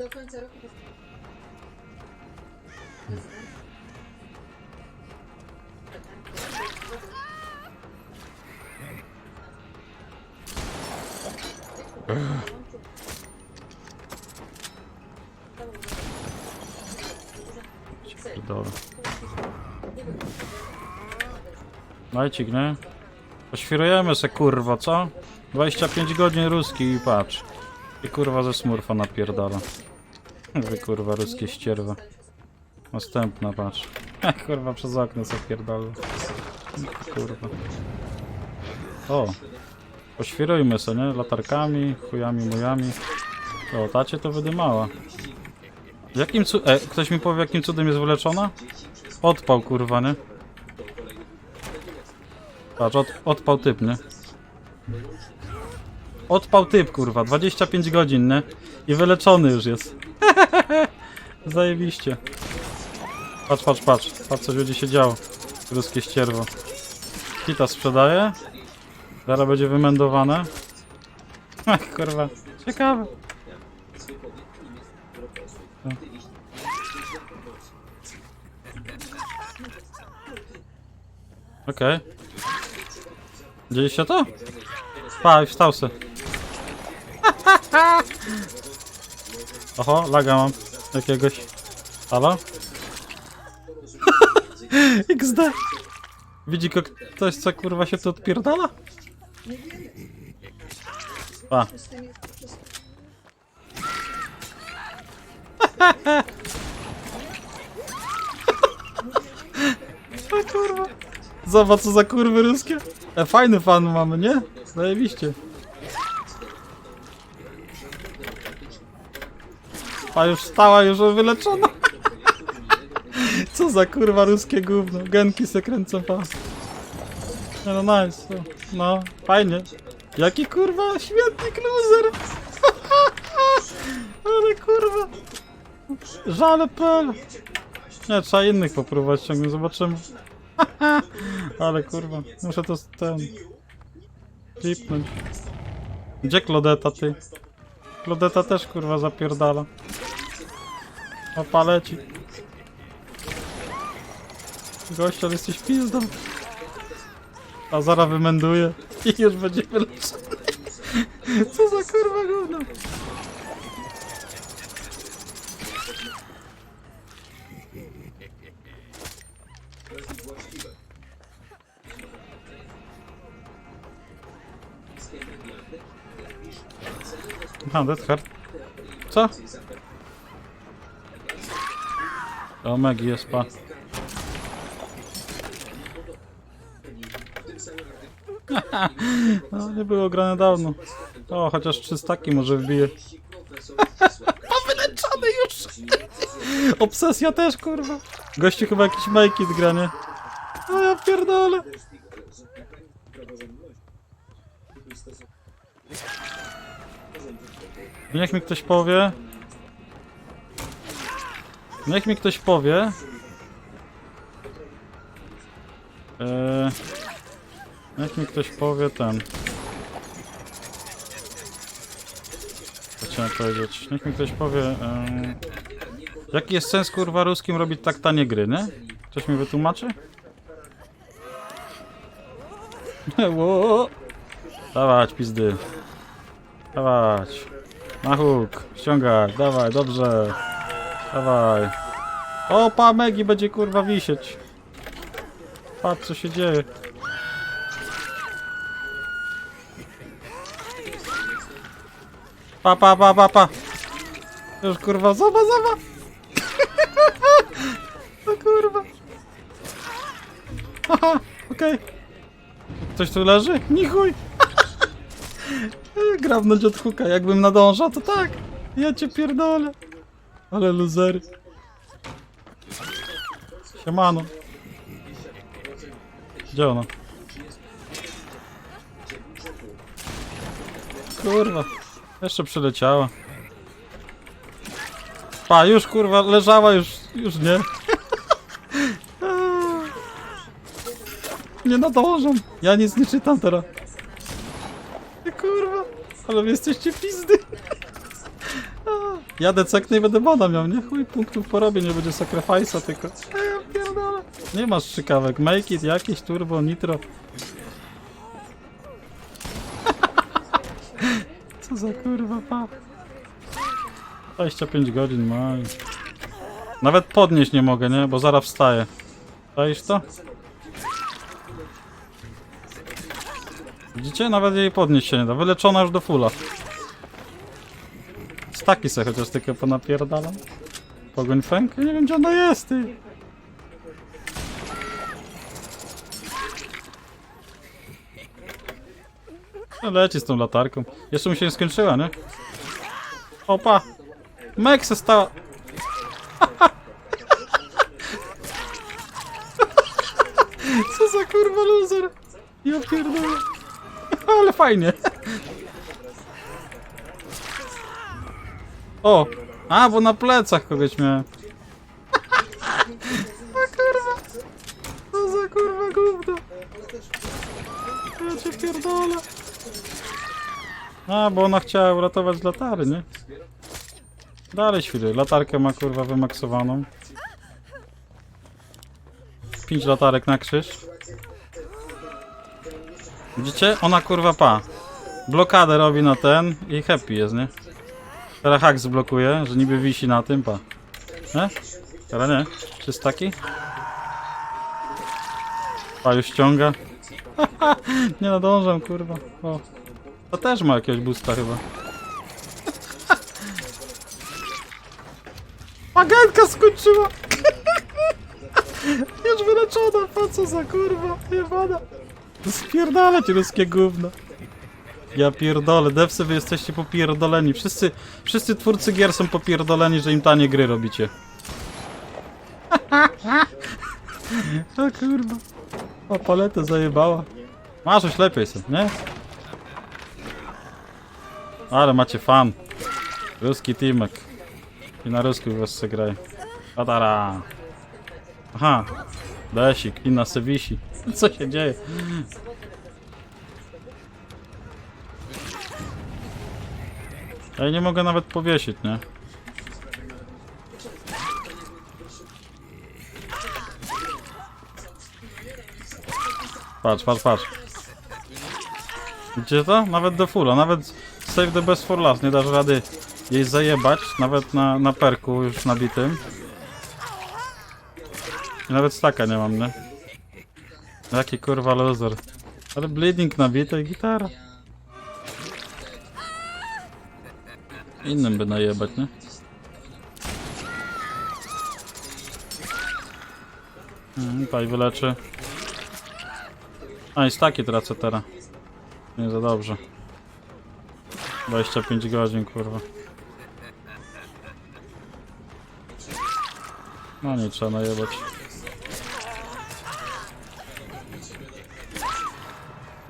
Do końca roku. Dajcie, nie? Poświrujemy se kurwa, co? 25 godzin ruski i patrz. I kurwa ze smurfa napierdala. Wy kurwa ruskie ścierwa. Następna patrz. kurwa przez okno se pierdala. Kurwa. O. Poświrujmy se, nie? Latarkami, chujami, mujami. O, tacie to wydymała. Jakim cu... E, ktoś mi powie jakim cudem jest wyleczona? Odpał kurwa, nie? Patrz, od, odpał typ, nie? Odpał typ, kurwa, 25 godzin, nie? I wyleczony już jest. Zajebiście. Patrz, patrz, patrz. Patrz, co będzie się działo. Ruskie ścierwo. Kita sprzedaje. Zaraz będzie wymędowane. Ach, kurwa. Ciekawe. Okej. Widzieliście to? Pa, wstał se. Oho, laga mam. Jakiegoś. Halo? XD. Widzi go ktoś, co kurwa się tu odpierdala? Pa. O kurwa. Zobacz co za kurwy ruskie. E, fajny fan mamy, nie? Zajebiście. A już stała, już wyleczona. Co za kurwa ruskie gówno. Genki se kręcą pas. No, nice. No, fajnie. Jaki kurwa śmietnik loser. Ale kurwa. Żale pel. Nie, trzeba innych popróbować ciągle, zobaczymy. Ale kurwa, muszę to ten... Klipnąć. Gdzie Klodeta, ty? Klodeta też kurwa zapierdala. O paleci. Gościu, ale jesteś pizdą. A zaraz wymęduje i już będzie wyleczony. Co za kurwa gówno. A, Heart. Co? Megi jest pa. No, nie było grane dawno. O, chociaż 300 może wbije. A wyleczony już! Obsesja też, kurwa. Gościu chyba jakiś majki gra, nie? O, ja pierdolę. Niech mi ktoś powie. Niech mi ktoś powie. Eee, niech mi ktoś powie ten. Co chciałem powiedzieć? Niech mi ktoś powie. eee, jaki jest sens kurwa ruskim robić tak tanie gry, nie? Ktoś mi wytłumaczy? Dawać pizdy. Dawać. Na huk, ściągaj, dawaj, dobrze. Dawaj. O, pa, Megi będzie kurwa wisieć. Patrz co się dzieje. Pa, pa, pa, pa, pa. Już kurwa, zoba, zoba. O kurwa. Haha, okej. Ktoś tu leży? Ni chuj. Grawnąć od huka, jakbym nadążał, to tak. Ja cię pierdolę. Ale luzery. Siemano. Gdzie ona? Kurwa. Jeszcze przyleciała. Pa, już kurwa, leżała, już, już nie. Nie nadążam. Ja nic nie czytam teraz. Ty kurwa. Ale wy jesteście pizdy. Jadę ceknę i będę bana miał, nie? Chuj punktów porobię, nie będzie sacrifice'a tylko. Pierdolę. Nie masz strzykawek, make it, jakieś turbo, nitro. Co za kurwa pa. 25 godzin ma. Nawet podnieść nie mogę, nie? Bo zaraz wstaję. Czaisz to? Widzicie? Nawet jej podnieść się nie da. Wyleczona już do fulla. Staki se chociaż tylko ponapierdalam. Pogoń? Ja nie wiem gdzie ona jest, ty. No leci z tą latarką. Jeszcze mu się nie skończyła, nie? Opa! Mek se stała... Co za kurwa loser! Ja pierdolę. Ale fajnie. O! A, bo na plecach kogoś miałem. A kurwa! Co za kurwa gówno! Ja cię pierdolę. A, bo ona chciała uratować latary, nie? Dalej świry. Latarkę ma kurwa wymaksowaną. 5 latarek na krzyż. Widzicie? Ona kurwa pa. Blokadę robi na ten i happy jest, nie? Teraz hak zblokuje, że niby wisi na tym, pa. Nie? Teraz nie. Czy jest taki? Pa już ściąga. nie nadążam, kurwa. O. To też ma jakiegoś boosta chyba. Agentka skończyła! Już wyleczona, po co za kurwa, jebana. Spierdalać ruskie gówno. Ja pierdolę, devsy wy jesteście popierdoleni. Wszyscy, wszyscy twórcy gier są popierdoleni, że im tanie gry robicie. O kurwa. O paletę zajebała. Masz już lepiej sobie, nie? Ale macie fan. Ruski teamek. I na rusku was graj. Atara. Aha. Desik i na se wisi. Co się dzieje? Ja nie mogę nawet powiesić, nie? Patrz, patrz, patrz. Widzicie to? Nawet do fulla, nawet save the best for last. Nie dasz rady jej zajebać, nawet na, na perku już nabitym. I nawet staka nie mam, nie? Jaki kurwa loser. Ale bleeding nabity i gitara. Innym by najebać, nie? Mhm, Tutaj wyleczy. A i staki tracę teraz. Nie za dobrze. 25 godzin, kurwa. No nie trzeba najebać.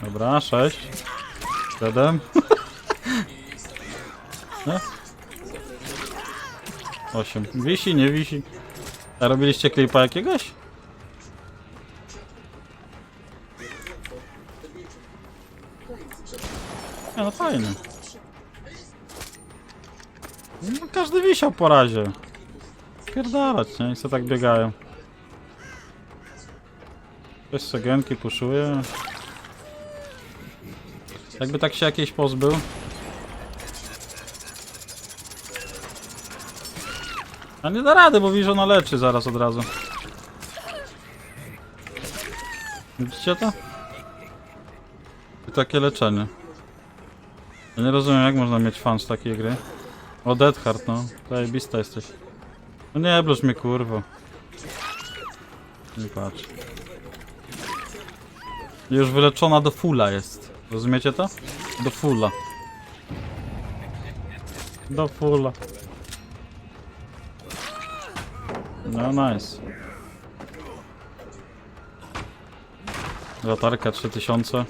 Dobra, 6. 7. Nie? 8. Wisi, nie wisi. A robiliście klipa jakiegoś? Nie, no fajnie. No, każdy wisiał po razie. Pierdalać, nie? I co tak biegają. Ktoś segenki puszuje. Jakby tak się jakiejś pozbył. A nie da rady, bo widzę, ona leczy zaraz od razu. Widzicie to? I takie leczenie. Ja nie rozumiem, jak można mieć fan z takiej gry. O, Dead Heart, no. Zajebista jesteś. No nie bluź mnie, kurwo. Nie patrz. Już wyleczona do fulla jest. Rozumiecie to? Do fulla. Do fulla. No nice. Latarka 3000.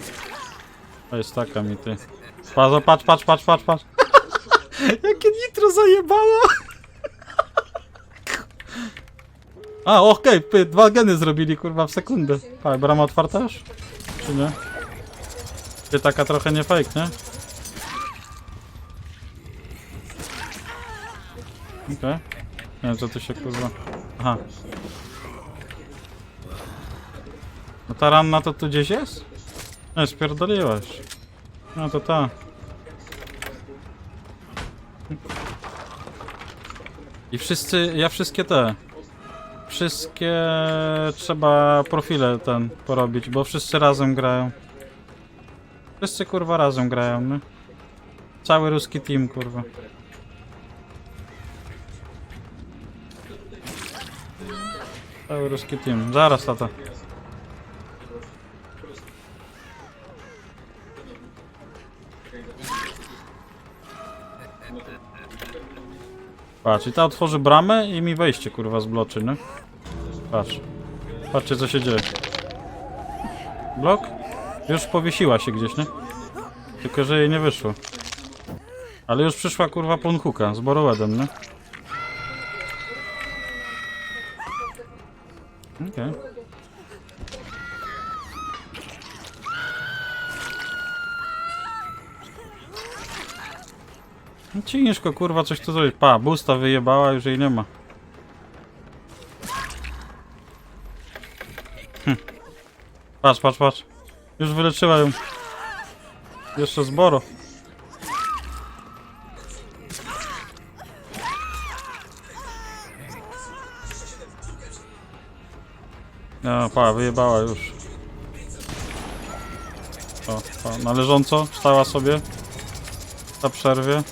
To jest taka mi ty. Patrz, patrz, patrz, patrz, patrz, patrz. Jakie nitro zajebało! A, okej, okay, dwa geny zrobili kurwa w sekundę. A, brama otwarta już? Czy nie? Ty taka trochę nie fake, nie? Okej. Nie wiem co tu się kurwa... Aha. No ta ranna to tu gdzieś jest? Nie, spierdoliłaś. No to ta. I wszyscy, ja wszystkie te. Wszystkie trzeba profile ten porobić, bo wszyscy razem grają. Wszyscy kurwa razem grają, no. Cały ruski team kurwa. Cały ruski team. Zaraz tata. Patrz, i ta otworzy bramę i mi wejście kurwa zbloczy, nie? Patrz. Patrzcie co się dzieje. Blok? Już powiesiła się gdzieś, nie? Tylko, że jej nie wyszło. Ale już przyszła kurwa ponhuka z Borowedem, nie? No Ciężko kurwa coś tu zrobić. Pa, busta wyjebała, już jej nie ma. Hm. Patrz, patrz, patrz. Już wyleczyła ją. Jeszcze zboro. No, pa, wyjebała już. O, pa, należąco stała sobie. Na przerwie.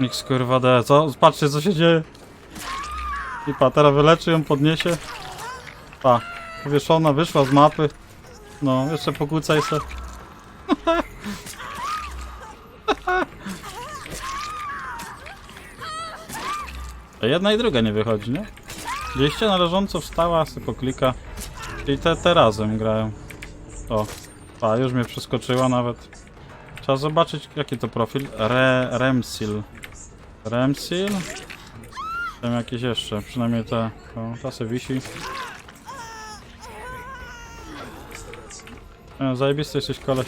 X kurwa D, co? Patrzcie co się dzieje. I teraz wyleczy ją, podniesie. Pa, powieszona, wyszła z mapy. No, jeszcze pokłócaj se. A jedna i druga nie wychodzi, nie? Gdzieście należąco wstała, se poklika. Czyli te, te razem grają. O, a już mnie przeskoczyła nawet. Trzeba zobaczyć jaki to profil. Re, Remsil. Remsil? Tam jakieś jeszcze, przynajmniej te. O, ta se wisi. E, zajebisty jesteś koleś.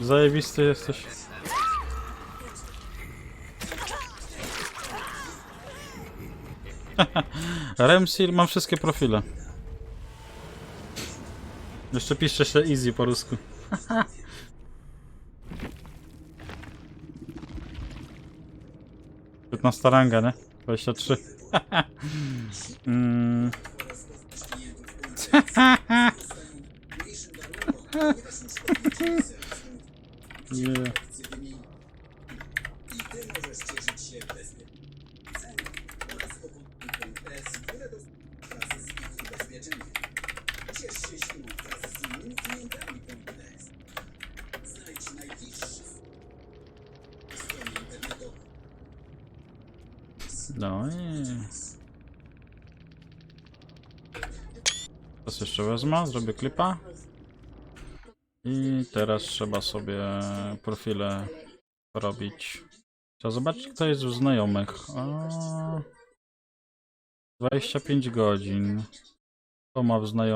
Zajebisty jesteś. Remsil, mam wszystkie profile. Jeszcze piszcie się easy po rusku. Piętnasta ranga, nie? 23. mm. No i... Teraz jeszcze wezmę, zrobię klipa. I teraz trzeba sobie profile robić. Trzeba zobaczyć kto jest znajomych. O... 25 godzin. Kto ma w znajomych?